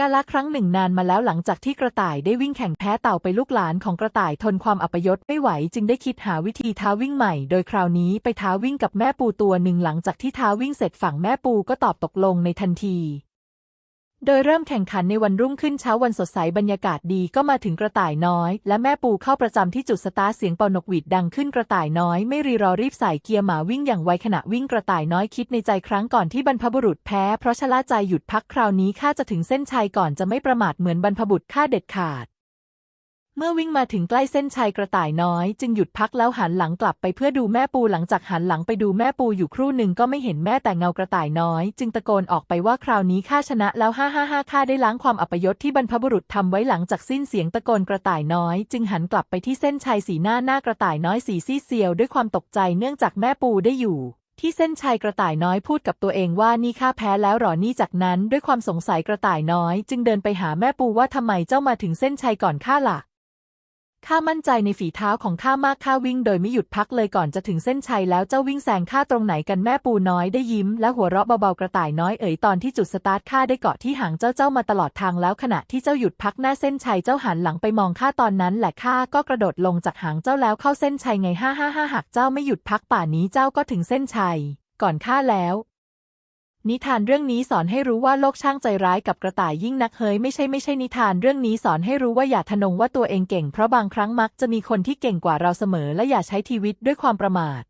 กาละครั้งหนึ่งนานมาแล้วหลังจากที่กระต่ายได้วิ่งแข่งแพ้เต่าไปลูกหลานของกระต่ายทนความอัปยศไม่ไหวจึงได้คิดหาวิธีท้าวิ่งใหม่ โดยคราวนี้ไปท้าวิ่งกับแม่ปูตัวหนึ่งหลังจากที่ท้าวิ่งเสร็จฝั่งแม่ปูก็ตอบตกลงในทันที โดยเริ่มแข่งขันในวันรุ่งขึ้นเช้าวันสดใสบรรยากาศดีก็มาถึงกระต่ายน้อย และแม่ปูเข้าประจำที่จุดสตาร์เสียงเป่านกหวีดดังขึ้นกระต่ายน้อยไม่รีรอรีบใส่เกียร์หมาวิ่งอย่างไวขณะวิ่งกระต่ายน้อยคิดในใจครั้งก่อนที่บรรพบุรุษแพ้เพราะชะล่าใจหยุดพักคราวนี้ข้าจะถึงเส้นชัยก่อนจะไม่ประมาทเหมือนบรรพบุรุษข้าเด็ดขาด เมื่อวิ่งมาถึงใกล้เส้นชัยกระต่ายน้อย จึงหยุดพักแล้วหันหลังกลับไปเพื่อดูแม่ปูหลังจากหันหลังไปดูแม่ปูอยู่ครู่หนึ่งก็ไม่เห็นแม่แต่เงากระต่ายน้อย จึงตะโกนออกไปว่าคราวนี้ข้าชนะแล้วฮ่าฮ่าฮ่าข้าได้ล้างความอัปยศที่บรรพบุรุษทำไว้หลังจากสิ้นเสียงตะโกนกระต่ายน้อย จึงหันกลับไปที่เส้นชัยสีหน้าหน้ากระต่ายน้อยสีซีเซียวด้วยความตกใจเนื่องจากแม่ปูได้อยู่ที่เส้นชัยกระต่ายน้อยพูดกับตัวเองว่านี่ข้าแพ้แล้วหรอนี่จากนั้น ด้วยความสงสัยกระต่ายน้อย จึงเดินไปหาแม่ปูว่าทำไมเจ้ามาถึงเส้นชัยก่อนข้าล่ะ ข้ามั่นใจในฝีเท้าของข้ามากข้าวิ่งโดยไม่หยุดพักเลยก่อนจะถึงเส้นชัยแล้วเจ้าวิ่งแซงข้าตรงไหนกันแม่ปูน้อยได้ยิ้ม และหัวเราะเบาๆกระต่ายน้อยเอ๋ยตอนที่จุดสตาร์ทข้าได้เกาะที่หางเจ้าเจ้ามาตลอดทางแล้วขณะที่เจ้าหยุดพักหน้าเส้นชัยเจ้าหันหลังไปมองข้าตอนนั้นแหละข้าก็กระโดดลงจากหางเจ้าแล้วเข้าเส้นชัยไงห้าห้าห้าหากเจ้าไม่หยุดพักป่านนี้เจ้าก็ถึงเส้นชัย ก่อนข้าแล้ว นิทานเรื่องนี้สอนให้รู้ว่าโลกช่างใจร้ายกับกระต่ายยิ่งนักเฮยไม่ใช่ไม่ใช่นิทานเรื่องนี้สอนให้รู้ว่าอย่าทะนงว่าตัวเองเก่งเพราะบางครั้งมักจะมีคนที่เก่งกว่าเราเสมอและอย่าใช้ชีวิตด้วยความประมาท